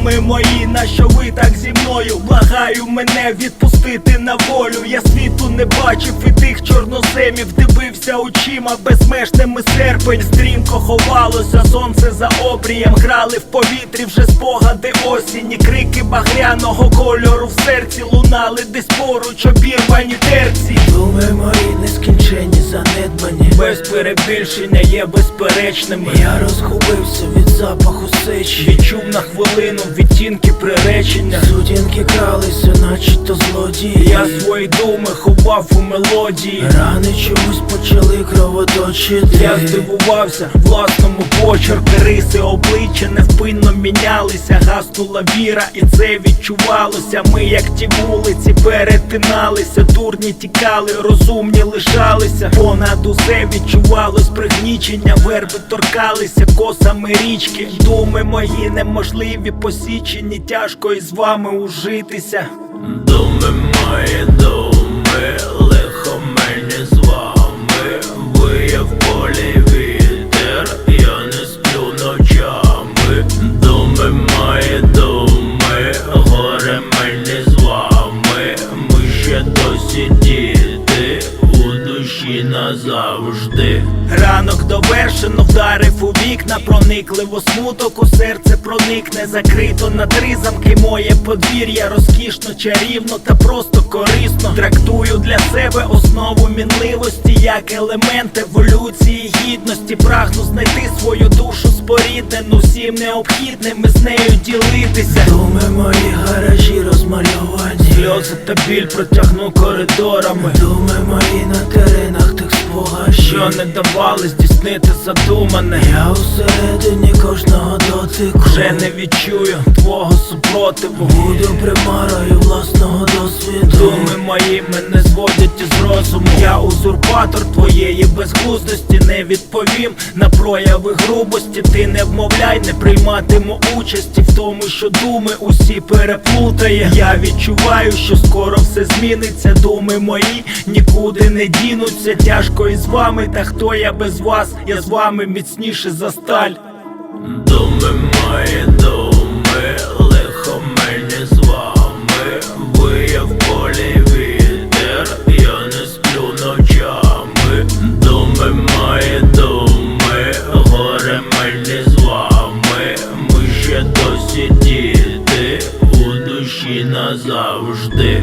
Знайомі мої, нащо ви так зі мною? Благаю мене відпустити на волю. Я світу не бачив і тих чорноземів, дивився очима, безмежними серпень, стрімко ховалося, сонце за обрієм. Грали в повітрі вже спогади осінні, крики багряного кольору в серці лунали десь поруч обірвані терці. Думи мої нескінченні, занедбані Без перебільшення є безперечними. Я розгубився від запаху сечі Відчув на хвилину відтінки приречення. Сутінки кралися, наче то злодії Я свої думи ховав у мелодії. Рани чомусь почали кровоточити Я здивувався власному почерку Риси обличчя невпинно мінялися, гаснула віра, і це відчувалося. Ми, як ті вулиці, перетиналися, дурні тікали, розумні лишалися. Понад усе відчувалось пригнічення, верби торкалися косами річки. Думи мої неможливі, посічені, тяжко із вами ужитися. Думи мої, думи, ще досі діти, у душі назавжди Ранок довершено вдарив у вікна, проникливо смуток у серце проникне, закрито на три замки моє подвір'я, розкішно, чарівно та просто корисно. Трактую для себе основу мінливості, як елемент еволюції гідності. Прагну знайти свою душу споріднену, всім необхідним з нею ділитися. Думи мої гаражі розмальовані Сльози та біль протягну коридорами. Думи мої на спогадів Не давали здійснити задумане. Я усередині кожного дотику Вже не відчую твого супротиву. Буду примарою власного досвіду. Думи мої мене зводять із розуму. Я узурпатор твоєї безглуздості. Не відповім на прояви грубості. Ти не вмовляй, не прийматиму участі В тому, що думи усі переплутає. Я відчуваю, що скоро все зміниться. Думи мої нікуди не дінуться. Тяжко із вами, та хто я без вас? Я з вами міцніше за сталь мої, думи, лихо мені з вами. Ви є в полі вітер, я не сплю ночами. Думи мої, думи, горе мені з вами. Ми ще досі діти, у душі назавжди